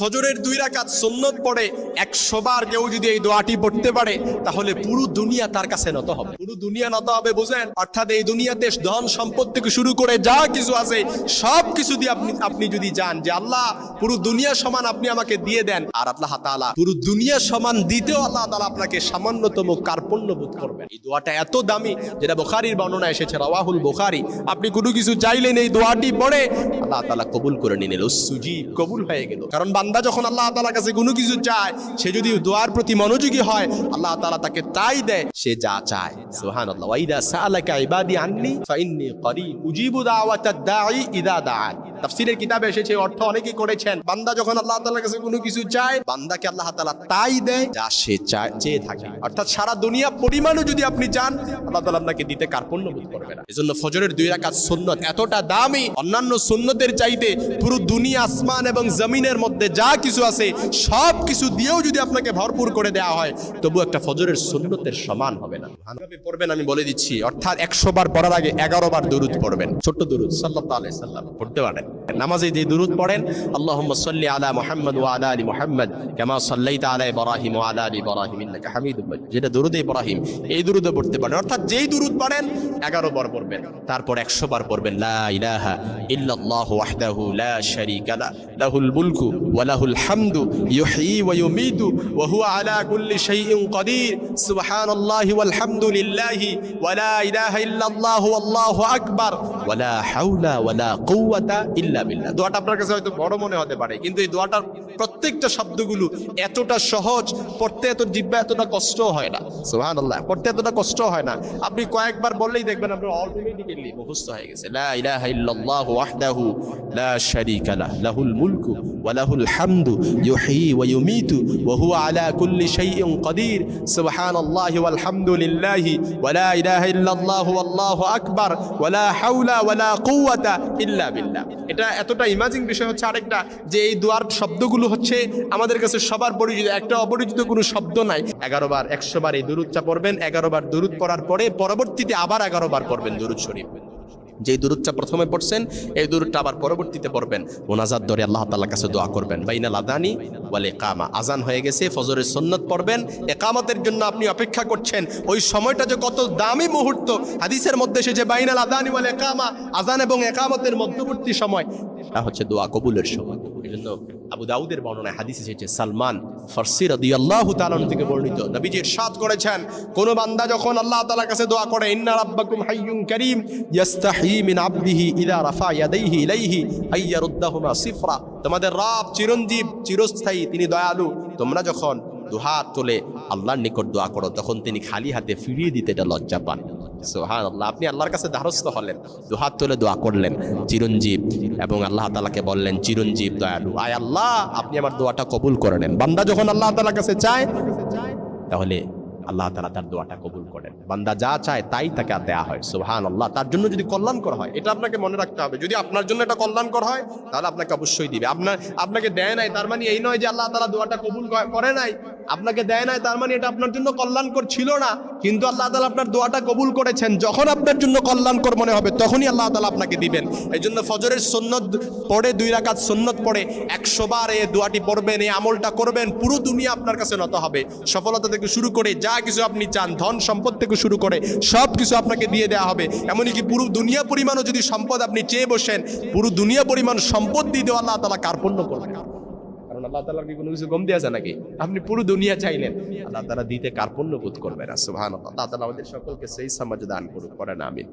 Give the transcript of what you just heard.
ফজরের দুই রাকাত সুন্নত পড়ে একশো বার কেউ যদি এই দোয়াটি পড়তে পারে, তাহলে পুরো দুনিয়া তার কাছে নত হবে। পুরো দুনিয়া নত হবে বুঝেন? অর্থাৎ এই দুনিয়াতে ধন সম্পদ থেকে শুরু করে যা কিছু আছে, সব কিছু দিয়ে আপনি আপনি যদি যান যে আল্লাহ, পুরো দুনিয়া সমান আপনি আমাকে দিয়ে দেন, আর আল্লাহ তাআলা পুরো দুনিয়া সমান দিতেও আল্লাহ তাআলা আপনাকে সামান্যতম কার্পণ্য বোধ করবেন। এই দোয়াটা এত দামি, যেটা বুখারীর বর্ণনা এসেছে, রাওয়াহুল বুখারী। আপনি কোনো কিছু চাইলেন এই দোয়াটি পড়ে, আল্লাহ তালা কবুল করে নিলেন। সুজি কবুল হয়ে গেল। কারণ বান্দা যখন আল্লাহ তালার কাছে কোনো কিছু চায়, সে যদি দোয়ার প্রতি মনোযোগী হয়, আল্লাহ তালা তাকে তাই দেয়, সে যা চায়। সুবহানাল্লাহ। ওয়াইদা সাআলাকা ইবাদি আন্নি, ফাইন্নী করিব, উজিবু ইদা দাআন তাফসীরের কিতাবে এসেছে অর্থ অনেকেই করেছেন। বান্দা যখন আল্লাহ তাআলার কাছে কোনো কিছু চায়, বান্দাকে আল্লাহ তাআলা তাই দেয় যা সে চায়, চেয়ে থাকে। অর্থাৎ সারা দুনিয়া পরিমাণও যদি আপনি চান, আল্লাহ তাআলা আপনাকে দিতে কার্পণ্য বোধ করবে না। এজন্য ফজরের দুই রাকাত সুন্নত এতটা দামি, অন্যান্য সুন্নতের চাইতে পুরো দুনিয়া আসমান এবং জমিনের মধ্যে যা কিছু আছে, সব কিছু দিয়েও যদি আপনাকে ভরপুর করে দেওয়া হয় তবু একটা ফজরের সুন্নতের সমান হবে না। পড়বেন, আমি বলে দিচ্ছি। অর্থাৎ একশো বার পড়ার আগে এগারো বার দুরুদ পড়বেন। ছোট্ট দুরুদ সাল্লাহ আলাইহি সাল্লাম, পড়তে পারেন। নামাজে যে দুরুদ পড়েন, আল্লাহুম্মা সাল্লি আলা মুহাম্মদ ওয়া আলা আলি মুহাম্মদ, কামা সাল্লাইতা আলা ইব্রাহিম ওয়া আলা আলি ইব্রাহিম ইন্নাকা যেটা দুরুদ ইব্রাহিম, এই দুরুদে পড়তে পারেন। অর্থাৎ যেই দুরুদ পড়েন, এগারো বার পড়বেন, তারপর একশো বার পড়বেন, লা ইলাহা ইল্লাল্লাহু ওয়াহদাহু লা শারীকা আলা কুল্লি শাইইন কাদির সুবহানাল্লাহি ওয়াল হামদুলিল্লাহি, ওয়া লা ইলাহা আল্লাহু ইল্লা বিল্লাহ। দোয়াটা আপনার কাছে হয়তো বড় মনে হতে পারে, কিন্তু এই দোয়াটার প্রত্যেকটা শব্দগুলো এতটা সহজ, পড়তে এত জিব্বা এতটা কষ্ট হয় না। সুবহানাল্লাহ, পড়তে এতটা কষ্ট হয় না। আপনি কয়েকবার বললেই দেখবেন আপনার অটোমেটিক্যালি মুখস্থ হয়ে গেছে। লা ইলাহা ইল্লাল্লাহু ওয়াহদাহু লা শারীকা লাহ, লাহুল মুলকু ওয়া লাহুল হামদু ইউহয়ী ওয়া ইউমীতু ওয়া হুয়া আলা কুল্লি শাইইন কাদির সুবহানাল্লাহি ওয়াল হামদুলিল্লাহি ওয়া লা ইলাহা ইল্লাল্লাহু আল্লাহু আকবার ওয়া লা হাওলা ওয়া লা কুওয়াতা ইল্লা বিল্লাহ। এটা এতটা ইমাজিং বিষয় হচ্ছে আরেকটা, যে এই দুয়ার শব্দগুলো হচ্ছে আমাদের কাছে সবার পরিচিত, একটা অপরিচিত কোনো শব্দ নাই। এগারো বার, একশো বার এই দুরুদটা পড়বেন, এগারো বার দুরুদ পড়ার পরে পরবর্তীতে আবার এগারো বার পড়বেন দুরুদ শরীফ। যেই দূরতটা প্রথমে পড়ছেন, এই দূরটা আবার পরবর্তীতে পড়বেন। মোনাজাত দরে আল্লাহ তাল্লাহ কাছে দোয়া করবেন। বাইনাল আদানি বলে কামা আজান হয়ে গেছে, ফজরের সন্ন্যত পড়বেন। একামতের জন্য আপনি অপেক্ষা করছেন। ওই সময়টা যে কত দামি মুহূর্ত। হাদিসের মধ্যে সে যে বাইনাল আদানি বলে কামা আজান এবং একামতের মধ্যবর্তী সময়। তা হচ্ছে দোয়া কবুলের সময়। এই জন্য আবু দাউদের বর্ণনায় হাদিস এসেছে, সালমান ফার্সি আল্লাহ তাআলা থেকে বর্ণিত নবীজি ইরশাদ করেছেন, কোন বান্দা যখন আল্লাহ তাআলার কাছে দোয়া করে, ইন্না রাব্বাকুম হাইয়ুন কারীম, ইয়াস্তাহি মিন আবদিহি ইদা রাফা ইয়াদাইহি ইলাইহি আইয়ারুদ্দাহুমা সিফরা। তোমাদের রব চিরঞ্জীব, চিরস্থায়ী, তিনি দয়ালু। তোমরা যখন দুহাত তোলে, আল্লাহর নিকট দোয়া করো, তখন তিনি খালি হাতে ফিরিয়ে দিতে এটা লজ্জা পান। সোহান আপনি আল্লাহর কাছে ধারস্থ হলেন, দুহাত তুলে দোয়া করলেন, চিরঞ্জীব এবং আল্লাহ তালাকে বললেন, চিরঞ্জীব দয়ালু। আয় আল্লাহ, আপনি আমার দোয়াটা কবুল করে নেন। বান্দা যখন আল্লাহ তালার কাছে চায়, তাহলে আল্লাহ তালা তার দোয়াটা কবুল করেন বান্দা যা চায়, তাই তাকে দেয়া হয় সুহান আল্লাহ তার জন্য যদি কল্যাণকর হয়, এটা আপনাকে মনে রাখতে হবে। যদি আপনার জন্য এটা কল্যাণকর হয়, তাহলে আপনাকে অবশ্যই দিবে। আপনার, আপনাকে দেয় নাই, তার মানে এই নয় যে আল্লাহ তালা দোয়াটা কবুল করে নাই। আপনাকে দেয় নাই, তার মানে এটা আপনার জন্য কল্যাণকর ছিল না। কিন্তু আল্লাহ তালা আপনার দোয়াটা কবুল করেছেন। যখন আপনার জন্য কল্যাণকর মনে হবে, তখনই আল্লাহ তালা আপনাকে দিবেন। এই জন্য ফজরের সন্ন্যত পড়ে, দুই রাকাত সন্ন্যত পড়ে, একশো বার এই দোয়াটি পড়বেন, এই আমলটা করবেন, পুরো দুনিয়া আপনার কাছে নত হবে। সফলতা থেকে শুরু করে যা কিছু আপনি চান, ধন সম্পদ থেকে শুরু করে সব কিছু আপনাকে দিয়ে দেওয়া হবে। এমনকি পুরো দুনিয়া পরিমাণও যদি সম্পদ আপনি চেয়ে বসেন, পুরো দুনিয়া পরিমাণ সম্পদ দিয়ে দেওয়া আল্লাহ তালা কার্পণ্য কারণ আল্লাহ তালার কি কোনো কিছু দিয়ে আছে নাকি? আপনি পুরো দুনিয়া চাইলেন। আল্লাহ তালা দিতে কার্পণ্য বোধ করবেন সুহান আল্লাহ তালা আমাদের সকলকে সেই সমাজ দান করুক, করেন, আমিন।